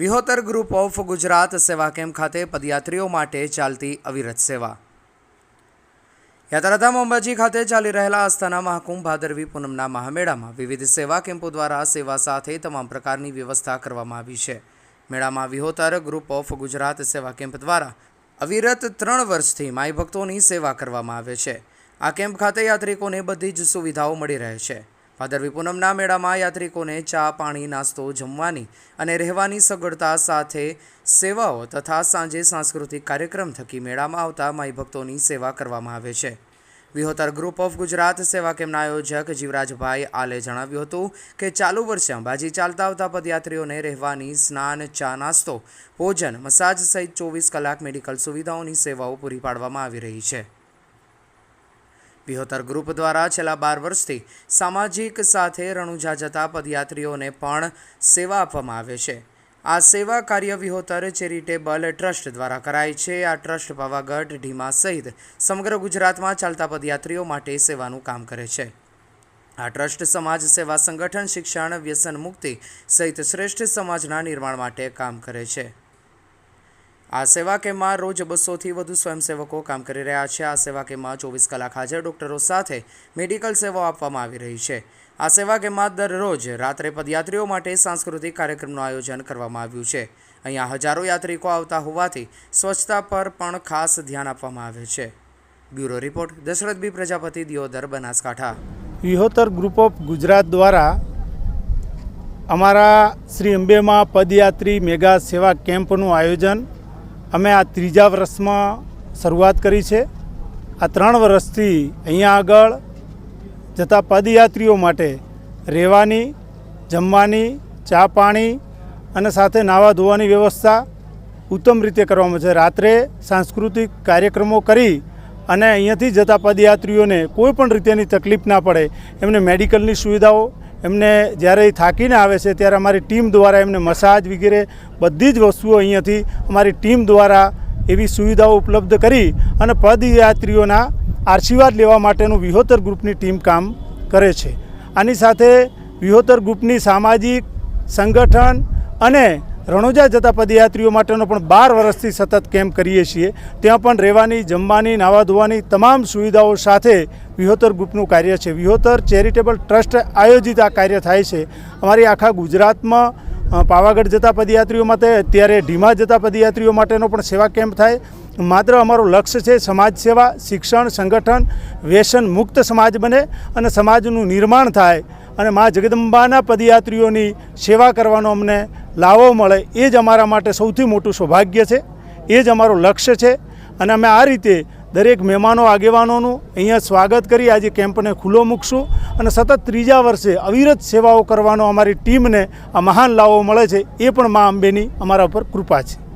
Vihotar group of Gujarat સેવા camp ખાતે પદયાત્રીઓ માટે ચાલતી અવિરત સેવા. યાત્રાધામ અંબાજી ખાતે ચાલી રહેલા આસ્થાના મહાકુંભ ભાદરવી પૂનમના મહામેળામાં વિવિધ સેવા કેમ્પો દ્વારા સેવા સાથે તમામ પ્રકારની વ્યવસ્થા કરવામાં આવી છે. મેળામાં વિહોતર ગ્રુપ ઓફ ગુજરાત સેવા કેમ્પ દ્વારા અવિરત ત્રણ વર્ષથી માઈ ભક્તોની સેવા કરવામાં આવે છે. આ કેમ્પ ખાતે યાત્રિકોને બધી જ સુવિધાઓ મળી રહે છે. ભાદરવી પૂનમના મેળામાં યાત્રિકોને ચા, પાણી, નાસ્તો, જમવાની અને રહેવાની સગવડતા સાથે સેવાઓ તથા સાંજે સાંસ્કૃતિક કાર્યક્રમ થકી મેળામાં આવતા માઈ ભક્તોની સેવા કરવામાં આવે છે. વિહોતર ગ્રુપ ઓફ ગુજરાત સેવા કેમ્પના આયોજક જીવરાજભાઈ આલે જણાવ્યું હતું કે ચાલુ વર્ષે અંબાજી ચાલતા આવતા પદયાત્રીઓને રહેવાની સ્નાન, ચા, નાસ્તો, ભોજન, મસાજ સહિત ચોવીસ કલાક મેડિકલ સુવિધાઓની સેવાઓ પૂરી પાડવામાં આવી રહી છે. વિહોતર ગ્રુપ દ્વારા છેલ્લા બાર વર્ષથી સામાજિક સાથે રણુજા જતા પદયાત્રીઓને પણ સેવા આપવામાં આવે છે. આ સેવા કાર્ય વિહોતર ચેરિટેબલ ટ્રસ્ટ દ્વારા કરાય છે. આ ટ્રસ્ટ પાવાગઢ, ઢીમા સહિત સમગ્ર ગુજરાતમાં ચાલતા પદયાત્રીઓ માટે સેવાનું કામ કરે છે. આ ટ્રસ્ટ સમાજ સેવા સંગઠન, શિક્ષણ, વ્યસન મુક્તિ સહિત શ્રેષ્ઠ સમાજના નિર્માણ માટે કામ કરે છે. આ સેવા કેમ્પમાં રોજ બસોથી વધુ સ્વયંસેવકો કામ કરી રહ્યા છે. આ સેવા કેમ્પમાં ચોવીસ કલાક હાજર ડોક્ટરો સાથે મેડિકલ સેવાઓ આપવામાં આવી રહી છે. આ સેવા કેમ્પમાં દરરોજ રાત્રે પદયાત્રીઓ માટે સાંસ્કૃતિક કાર્યક્રમનું આયોજન કરવામાં આવ્યું છે. અહીંયા હજારો યાત્રિકો આવતા હોવાથી સ્વચ્છતા પર પણ ખાસ ધ્યાન આપવામાં આવે છે. Bureau report, Dashrath B Prajapati, Deodar, Banaskantha. Vihotar group of Gujarat દ્વારા અમારા શ્રી અંબેમાં પદયાત્રી મેગા સેવા કેમ્પનું આયોજન અમે આ ત્રીજા વર્ષમાં શરૂઆત કરી છે. આ ત્રણ વર્ષથી અહીંયા આગળ જતા પદયાત્રીઓ માટે રહેવાની, જમવાની, ચા પાણી અને સાથે નાહવા ધોવાની વ્યવસ્થા ઉત્તમ રીતે કરવામાં છે. રાત્રે સાંસ્કૃતિક કાર્યક્રમો કરી અને અહીંયાથી જતા પદયાત્રીઓને કોઈ પણ રીતેની તકલીફ ના પડે એમને મેડિકલની સુવિધાઓ એમને જ્યારે એ થાકીને આવે છે, ત્યારે અમારી ટીમ દ્વારા એમને મસાજ વગેરે બધી જ વસ્તુઓ અહીંયાથી અમારી ટીમ દ્વારા એવી સુવિધાઓ ઉપલબ્ધ કરી અને પદયાત્રીઓના આશીર્વાદ લેવા માટેનું વિહોતર ગ્રુપની ટીમ કામ કરે છે. આની સાથે વિહોતર ગ્રુપની સામાજિક સંગઠન અને રણોજા જતા પદયાત્રીઓ માટેનો પણ બાર વર્ષથી સતત કેમ્પ કરીએ છીએ. ત્યાં પણ રહેવાની, જમવાની નાવા ધોવાની તમામ સુવિધાઓ સાથે વિહોતર ગ્રુપનું કાર્ય છે. વિહોતર ચેરિટેબલ ટ્રસ્ટ આયોજિત આ કાર્ય થાય છે. અમારી આખા ગુજરાતમાં પાવાગઢ જતા પદયાત્રીઓ માટે, અત્યારે ઢીમા જતા પદયાત્રીઓ માટેનો પણ સેવા કેમ્પ થાય. માત્ર અમારું લક્ષ્ય છે સમાજ સેવા, શિક્ષણ, સંગઠન, વ્યસન મુક્ત સમાજ બને અને સમાજનું નિર્માણ થાય અને મા જગદંબાના પદયાત્રીઓની સેવા કરવાનો અમને લાવો મળે એ જ અમારા માટે સૌથી મોટું સૌભાગ્ય છે, એ જ અમારું લક્ષ્ય છે. અને અમે આ રીતે દરેક મહેમાનો, આગેવાનોનું અહીંયા સ્વાગત કરી આજે કેમ્પને ખુલ્લો મૂકશું અને સતત ત્રીજા વર્ષે અવિરત સેવાઓ કરવાનો અમારી ટીમને આ મહાન લાવો મળે છે, એ પણ મા અંબેની અમારા ઉપર કૃપા છે.